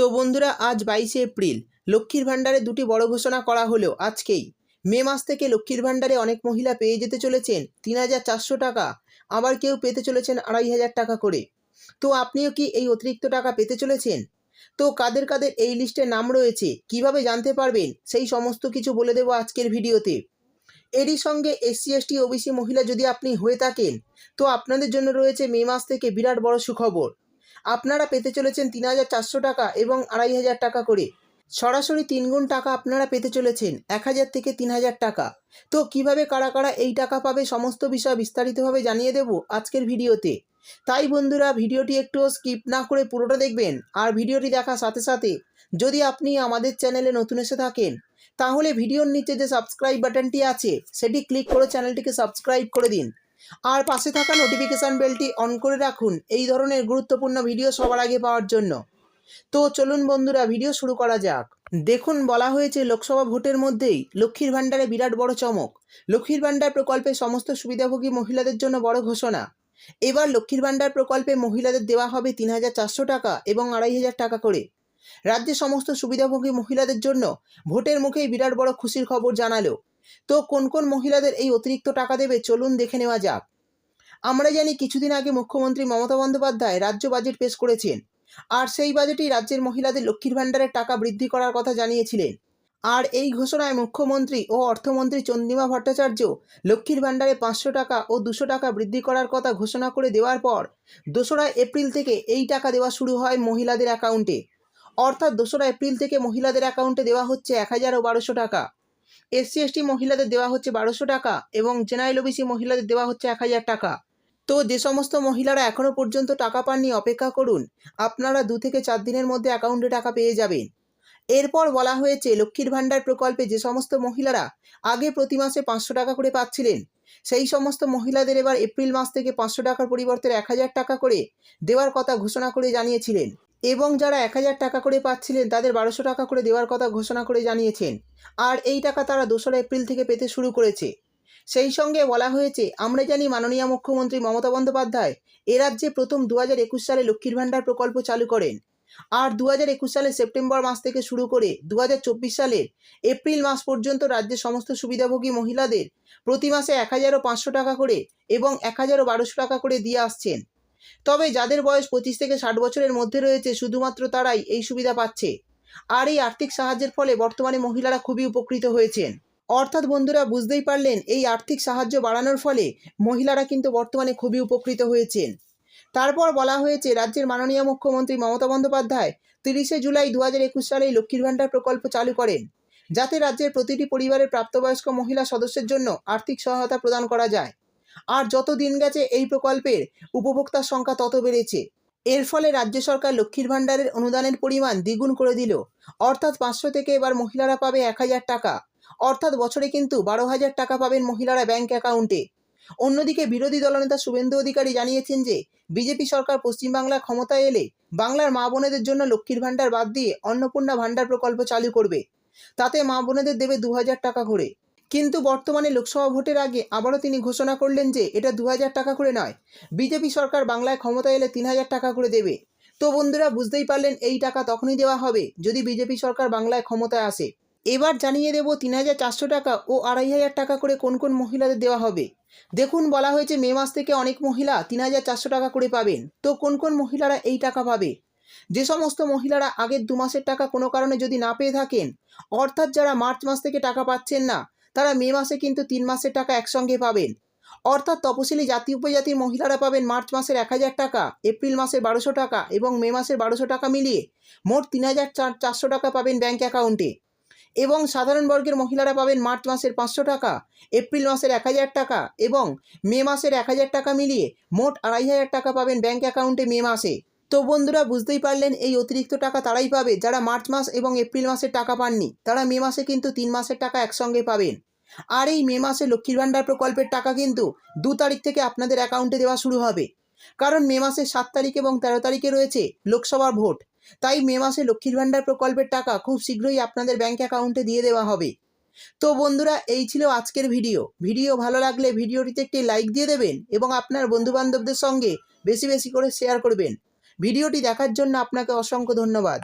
তো বন্ধুরা, আজ বাইশে এপ্রিল। লক্ষ্মীর ভাণ্ডারে দুটি বড় ঘোষণা করা হলো আজকেই। মে মাস থেকে লক্ষ্মীর ভাণ্ডারে অনেক মহিলা পেয়ে যেতে চলেছেন তিন হাজার চারশো টাকা, আবার কেউ পেতে চলেছেন আড়াই হাজার টাকা করে। তো আপনিও কি এই অতিরিক্ত টাকা পেতে চলেছেন? তো কাদের কাদের এই লিস্টে নাম রয়েছে, কীভাবে জানতে পারবেন? সেই সমস্ত কিছু বলে দেবো আজকের ভিডিওতে। এরই সঙ্গে এসসি, এসটি, ওবিসি মহিলা যদি আপনি হয়ে থাকেন, তো আপনাদের জন্য রয়েছে মে মাস থেকে বিরাট বড় সুখবর। আপনারা পেতে চলেছেন তিন হাজার চারশো টাকা এবং আড়াই হাজার টাকা করে। সরাসরি তিনগুণ টাকা আপনারা পেতে চলেছেন এক হাজার থেকে তিন হাজার টাকা। তো কীভাবে কারা কারা এই টাকা পাবে সমস্ত বিষয় বিস্তারিতভাবে জানিয়ে দেব আজকের ভিডিওতে। তাই বন্ধুরা, ভিডিওটি একটু স্কিপ না করে পুরোটা দেখবেন আর ভিডিওটি দেখার সাথে সাথে যদি আপনি আমাদের চ্যানেলে নতুন এসে থাকেন, তাহলে ভিডিওর নিচে যে সাবস্ক্রাইব বাটনটি আছে, সেটি ক্লিক করে চ্যানেলটিকে সাবস্ক্রাইব করে দিন। আর পাশে থাকা নোটিফিকেশান বেলটি অন করে রাখুন। এই ধরনের গুরুত্বপূর্ণ ভিডিও সবার আগে পাওয়ার জন্য। তো চলুন বন্ধুরা ভিডিও শুরু করা যাক। দেখুন, বলা হয়েছে লোকসভা ভোটের মধ্যেই লক্ষ্মীর ভাণ্ডারে বিরাট বড় চমক। লক্ষ্মীর ভাণ্ডার প্রকল্পে সমস্ত সুবিধাভোগী মহিলাদের জন্য বড় ঘোষণা। এবার লক্ষ্মীর ভাণ্ডার প্রকল্পে মহিলাদের দেওয়া হবে তিন হাজার চারশো টাকা এবং আড়াই হাজার টাকা করে। রাজ্যে সমস্ত সুবিধাভোগী মহিলাদের জন্য ভোটের মুখেই বিরাট বড় খুশির খবর জানালো। তো কোন কোন মহিলাদের এই অতিরিক্ত টাকা দেবে? চলুন দেখে নেওয়া যাক। আমরা জানি কিছুদিন আগে মুখ্যমন্ত্রী মমতা বন্দ্যোপাধ্যায় রাজ্য বাজেট পেশ করেছেন। আর সেই বাজেটেই রাজ্যের মহিলাদের লক্ষ্মীর ভাণ্ডারের টাকা বৃদ্ধি করার কথা জানিয়েছিলেন। আর এই ঘোষণায় মুখ্যমন্ত্রী ও অর্থমন্ত্রী চন্দ্রিমা ভট্টাচার্য লক্ষ্মীর ভাণ্ডারে পাঁচশো টাকা ও দুশো টাকা বৃদ্ধি করার কথা ঘোষণা করে দেওয়ার পর দোসরা এপ্রিল থেকে এই টাকা দেওয়া শুরু হয় মহিলাদের অ্যাকাউন্টে। অর্থাৎ দোসরা এপ্রিল থেকে মহিলাদের অ্যাকাউন্টে দেওয়া হচ্ছে এক হাজার ও বারোশো টাকা। এসসি, এসটি মহিলাদের দেওয়া হচ্ছে বারোশো টাকা এবং জেনারেল ওবিসি মহিলাদের দেওয়া হচ্ছে এক হাজার টাকা। তো যে সমস্ত মহিলারা এখনও পর্যন্ত টাকা পাননি, অপেক্ষা করুন, আপনারা দু থেকে চার দিনের মধ্যে অ্যাকাউন্টে টাকা পেয়ে যাবেন। এরপর বলা হয়েছে, লক্ষ্মীর ভাণ্ডার প্রকল্পে যে সমস্ত মহিলারা আগে প্রতি মাসে পাঁচশো টাকা করে পাচ্ছিলেন, সেই সমস্ত মহিলাদের এবার এপ্রিল মাস থেকে পাঁচশো টাকার পরিবর্তে এক হাজার টাকা করে দেওয়ার কথা ঘোষণা করে জানিয়েছিলেন। এবং যারা এক হাজার টাকা করে পাচ্ছিলেন, তাদের বারোশো টাকা করে দেওয়ার কথা ঘোষণা করে জানিয়েছেন। আর এই টাকা তারা দোসরা এপ্রিল থেকে পেতে শুরু করেছে। সেই সঙ্গে বলা হয়েছে, আমরা জানি মাননীয় মুখ্যমন্ত্রী মমতা বন্দ্যোপাধ্যায় এ রাজ্যে প্রথম দু হাজার একুশ সালে লক্ষ্মীর ভাণ্ডার প্রকল্প চালু করেন। আর দু হাজার একুশ সালের সেপ্টেম্বর মাস থেকে শুরু করে দু হাজার চব্বিশ সালের এপ্রিল মাস পর্যন্ত রাজ্যের সমস্ত সুবিধাভোগী মহিলাদের প্রতি মাসে এক হাজারও পাঁচশো টাকা করে এবং এক হাজারও বারোশো টাকা করে দিয়ে আসছেন। তবে যাদের বয়স পঁচিশ থেকে ষাট বছরের মধ্যে রয়েছে, শুধুমাত্র তারাই এই সুবিধা পাচ্ছে। আর এই আর্থিক সাহায্যের ফলে বর্তমানে মহিলারা খুবই উপকৃত হয়েছেন। অর্থাৎ বন্ধুরা, বুঝতেই পারলেন, এই আর্থিক সাহায্য বাড়ানোর ফলে মহিলারা কিন্তু বর্তমানে খুবই উপকৃত হয়েছেন। তারপর বলা হয়েছে, রাজ্যের মাননীয় মুখ্যমন্ত্রী মমতা বন্দ্যোপাধ্যায় তিরিশে জুলাই দু হাজার একুশ সালে লক্ষ্মীর ভাণ্ডার প্রকল্প চালু করেন, যাতে রাজ্যের প্রতিটি পরিবারের প্রাপ্তবয়স্ক মহিলা সদস্যের জন্য আর্থিক সহায়তা প্রদান করা যায়। আর যত দিন গেছে এই প্রকল্পের উপভোক্তার সংখ্যা তত বেড়েছে। এর ফলে রাজ্য সরকার লক্ষ্মীর ভাণ্ডারের অনুদানের পরিমাণ দ্বিগুণ করে দিল। অর্থাৎ পাঁচশো থেকে এবার মহিলারা পাবে এক হাজার টাকা। অর্থাৎ বছরে কিন্তু বারো হাজার টাকা পাবেন মহিলারা ব্যাংক অ্যাকাউন্টে। অন্যদিকে বিরোধী দলনেতা শুভেন্দু অধিকারী জানিয়েছেন যে, বিজেপি সরকার পশ্চিমবাংলা ক্ষমতায় এলে বাংলার মা বোনেদের জন্য লক্ষ্মীর ভাণ্ডার বাদ দিয়ে অন্নপূর্ণা ভাণ্ডার প্রকল্প চালু করবে। তাতে মা বোনেদের দেবে দু হাজার টাকা করে। কিন্তু বর্তমানে লোকসভা ভোটের আগে আবারও তিনি ঘোষণা করলেন যে এটা দু হাজার টাকা করে নয়। বিজেপি সরকার বাংলায় ক্ষমতা এলে তিন হাজার টাকা করে দেবে। তো বন্ধুরা, বুঝতেই পারলেন এই টাকা তখনই দেওয়া হবে যদি বিজেপি সরকার বাংলায় ক্ষমতায় আসে। এবার জানিয়ে দেব তিন হাজার চারশো টাকা ও আড়াই হাজার টাকা করে কোন কোন মহিলাদের দেওয়া হবে। দেখুন, বলা হয়েছে মে মাস থেকে অনেক মহিলা তিন হাজার চারশো টাকা করে পাবেন। তো কোন কোন মহিলারা এই টাকা পাবে? যে সমস্ত মহিলারা আগের দু মাসের টাকা কোনো কারণে যদি না পেয়ে থাকেন, অর্থাৎ যারা মার্চ মাস থেকে টাকা পাচ্ছেন না তারা মে মাসে কিন্তু তিন মাসের টাকা একসঙ্গে পাবেন। অর্থাৎ তপশিলি জাতি উপজাতির মহিলারা পাবেন মার্চ মাসের এক হাজার টাকা, এপ্রিল মাসের বারোশো টাকা এবং মে মাসের বারোশো টাকা মিলিয়ে মোট তিন হাজার চারশো টাকা পাবেন ব্যাঙ্ক অ্যাকাউন্টে। এবং সাধারণ বর্গের মহিলারা পাবেন মার্চ মাসের পাঁচশো টাকা, এপ্রিল মাসের এক হাজার টাকা এবং মে মাসের এক হাজার টাকা মিলিয়ে মোট আড়াই হাজার টাকা পাবেন ব্যাঙ্ক অ্যাকাউন্টে মে মাসে। তো বন্ধুরা, বুঝতেই পারলেন এই অতিরিক্ত টাকা তারাই পাবে যারা মার্চ মাস এবং এপ্রিল মাসের টাকা পাননি। তারা মে মাসে কিন্তু তিন মাসের টাকা একসঙ্গে পাবেন। আর এই মে মাসে লক্ষ্মীর ভাণ্ডার প্রকল্পের টাকা কিন্তু দু তারিখ থেকে আপনাদের অ্যাকাউন্টে দেওয়া শুরু হবে। কারণ মে মাসের সাত তারিখ এবং তেরো তারিখে রয়েছে লোকসভার ভোট। তাই মে মাসে লক্ষ্মীর ভাণ্ডার প্রকল্পের টাকা খুব শীঘ্রই আপনাদের ব্যাঙ্ক অ্যাকাউন্টে দিয়ে দেওয়া হবে। তো বন্ধুরা, এই ছিল আজকের ভিডিও। ভিডিও ভালো লাগলে ভিডিওটিতে একটি লাইক দিয়ে দেবেন এবং আপনার বন্ধুবান্ধবদের সঙ্গে বেশি বেশি করে শেয়ার করবেন। ভিডিওটি দেখার জন্য আপনাকে অসংখ্য ধন্যবাদ।